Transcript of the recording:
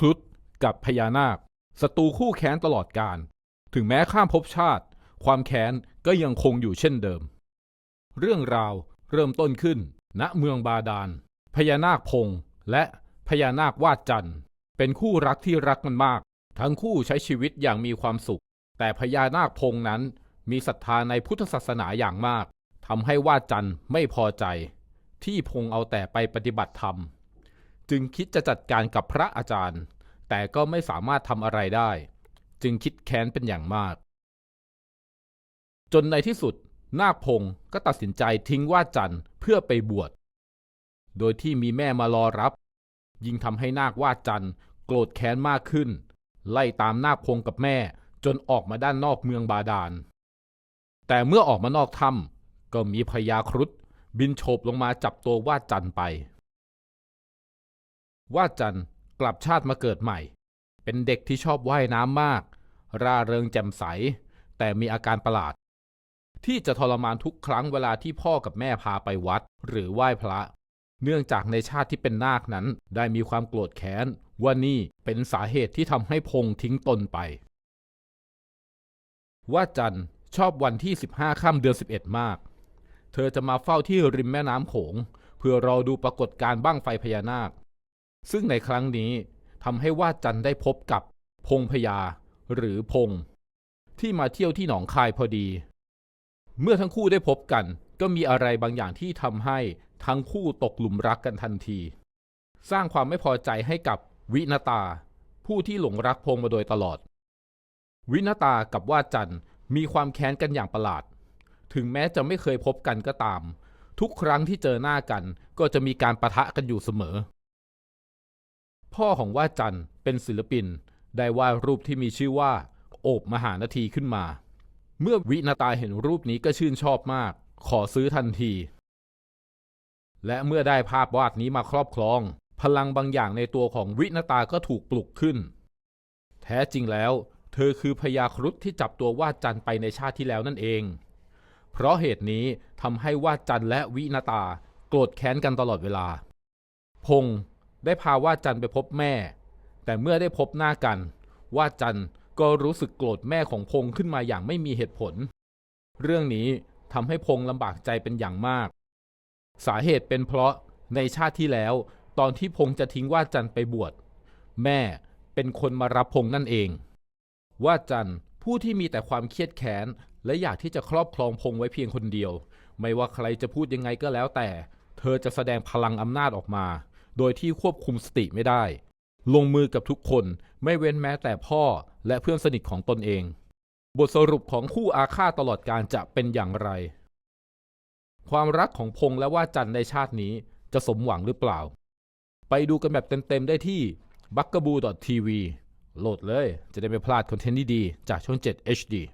ครุฑกับพญานาคศัตรูคู่แค้นตลอดกาลถึงแม้ข้ามภพชาติ ความแค้นก็ยังคงอยู่เช่นเดิม เรื่องราวเริ่มต้นขึ้น ณเมืองบาดาล พญานาคพงษ์และพญานาควาดจันทร์ เป็นคู่รักที่รักกันมาก ทั้งคู่ใช้ชีวิตอย่างมีความสุข แต่พญานาคพงษ์นั้นมีศรัทธาในพุทธศาสนาอย่างมากทำให้วาดจันทร์ไม่พอใจ ที่พงษ์เอาแต่ไปปฏิบัติธรรม จึงคิดจะจัดการกับพระอาจารย์ แต่ก็ไม่สามารถทำอะไรได้ จึงคิดแค้นเป็นอย่างมาก จนในที่สุด นาคพงศ์ก็ตัดสินใจทิ้งว่าจันทร์เพื่อไปบวช โดยที่มีแม่มารอรับ ยิ่งทำให้นาคว่าจันทร์โกรธแค้นมากขึ้น ไล่ตามนาคพงศ์กับแม่จนออกมาด้านนอกเมืองบาดาล แต่เมื่อออกมานอกถ้ำก็มีพญาครุฑบินโฉบลงมาจับตัวว่าจันทร์ไป ว่าจันกลับชาติมาเกิดใหม่ เป็นเด็กที่ชอบว่ายน้ำมาก ร่าเริงแจ่มใส แต่มีอาการประหลาด ที่จะทรมานทุกครั้งเวลาที่พ่อกับแม่พาไปวัด หรือไหว้พระ เนื่องจากในชาติที่เป็นนาคนั้น ได้มีความโกรธแค้นว่านี่เป็นสาเหตุที่ทำให้พงทิ้งตนไป ว่าจันชอบวันที่ 15ค่ำเดือน 11 มาก เธอจะมาเฝ้าที่ริมแม่น้ำโขง เพื่อรอดูปรากฏการบ้างไฟพญานาค ซึ่งในครั้งนี้ทำให้วาดจันได้พบกับพงพญาหรือพง ที่มาเที่ยวที่หนองคายพอดี เมื่อทั้งคู่ได้พบกัน ก็มีอะไรบางอย่างที่ทำให้ทั้งคู่ตกหลุมรักกันทันที สร้างความไม่พอใจให้กับวินตา ผู้ที่หลงรักพงมาโดยตลอด วินตากับวาดจันมีความแค้นกันอย่างประหลาด ถึงแม้จะไม่เคยพบกันก็ตาม ทุกครั้งที่เจอหน้ากันก็จะมีการประทะกันอยู่เสมอ พ่อของวาดจันเป็นศิลปิน ได้วาดรูปที่มีชื่อว่า โอบมหานาทีขึ้นมา เมื่อวินาตาเห็นรูปนี้ก็ชื่นชอบมาก ขอซื้อทันที และเมื่อได้ภาพวาดนี้มาครอบครอง พลังบางอย่างในตัวของวินาตาก็ถูกปลุกขึ้น แท้จริงแล้ว เธอคือพญาครุฑที่จับตัววาดจันไปในชาติที่แล้วนั่นเอง เพราะเหตุนี้ทำให้วาดจันและวินาตา โกรธแค้นกันตลอดเวลา พงษ์ ได้พาวาดจันไปพบแม่ แต่เมื่อได้พบหน้ากันวาดจันก็รู้สึกโกรธแม่ของพงษ์ขึ้นมาอย่างไม่มีเหตุผล เรื่องนี้ทำให้พงษ์ลำบากใจเป็นอย่างมาก สาเหตุเป็นเพราะในชาติที่แล้ว ตอนที่พงษ์จะทิ้งวาดจันไปบวชแม่เป็นคนมารับพงษ์นั่นเองวาดจันผู้ที่มีแต่ความเครียดแค้นและอยากที่จะครอบครองพงษ์ไว้เพียงคนเดียว ไม่ว่าใครจะพูดยังไงก็แล้วแต่ เธอจะแสดงพลังอำนาจออกมา โดยที่ควบคุมสติไม่ได้ ลงมือกับทุกคนไม่เว้นแม้แต่พ่อและเพื่อนสนิทของตนเอง บทสรุปของคู่อาฆาตตลอดการจะเป็นอย่างไร ความรักของพงษ์และว่าจันในชาตินี้จะสมหวังหรือเปล่า ไปดูกันแบบเต็มๆได้ที่ b u g a b o o TV โหลดเลย จะได้ไม่พลาดคอนเทนต์ดีๆจากช่อง 7 HD